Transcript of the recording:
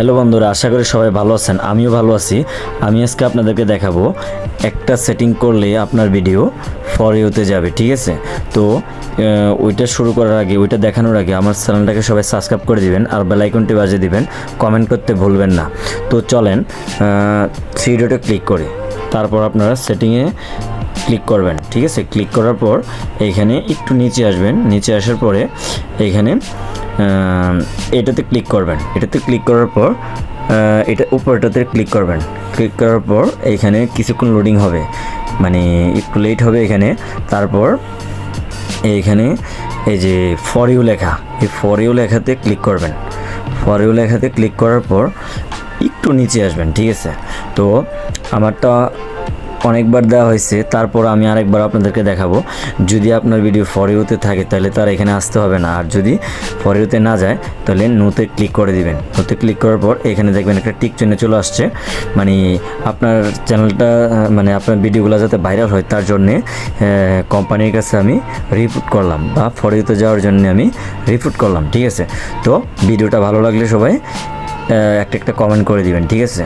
Hello বন্ধুরা, আশা করি সবাই ভালো আছেন, আমিও ভালো আছি। আমি আজকে আপনাদেরকে দেখাবো একটা সেটিং করলে আপনার ভিডিও ফর ইউতে যাবে, ঠিক আছে? তো ওইটা শুরু করার আগে, ওইটা দেখানোর আগে আমার চ্যানেলটাকে সবাই সাবস্ক্রাইব করে দিবেন আর বেল আইকনটি বাজিয়ে দিবেন কমেন্ট করতে ভুলবেন না। তো চলেন থ্রি ডটে ক্লিক করে। তারপর আপনারা সেটিংয়ে ক্লিক করবেন, ঠিক আছে? ক্লিক করার পর এইখানে একটু নিচে আসবেন, নিচে আসার পরে এইখানে এটাতে ক্লিক করবেন। এটাতে ক্লিক করার পর এটা উপরটাতে ক্লিক করবেন। ক্লিক করার পর এইখানে কিছুক্ষণ লোডিং হবে। মানে একটু লেট হবে এখানে। তারপর এইখানে এই যে ফর ইউ লেখা, এই ফর ইউ লেখাতে ক্লিক করবেন। ফর ইউ লেখাতে ক্লিক করার পর একটু নিচে আসবেন, ঠিক আছে? তো আমারটা অনেকবার দেওয়া হয়েছে, তারপর আমি আরেকবার আপনাদেরকে দেখাবো। যদি আপনার ভিডিও ফর ইউতে থাকে, তাহলে তার এখানে আসতে হবে না। আর যদি ফর ইউতে না যায়, তাহলে নোতে ক্লিক করে দিবেন। নোতে ক্লিক করার পর এখানে দেখবেন একটা টিক চিহ্ন চলে আসছে। মানে আপনার চ্যানেলটা মানে আপনার ভিডিওগুলো যাতে ভাইরাল হয়, তার জন্যে কোম্পানির কাছে আমি রিপোর্ট করলাম বা ফর ইউতে যাওয়ার জন্য আমি রিপোর্ট করলাম, ঠিক আছে? তো ভিডিওটা ভালো লাগলে সবাই একটা একটা কমেন্ট করে দিবেন, ঠিক আছে?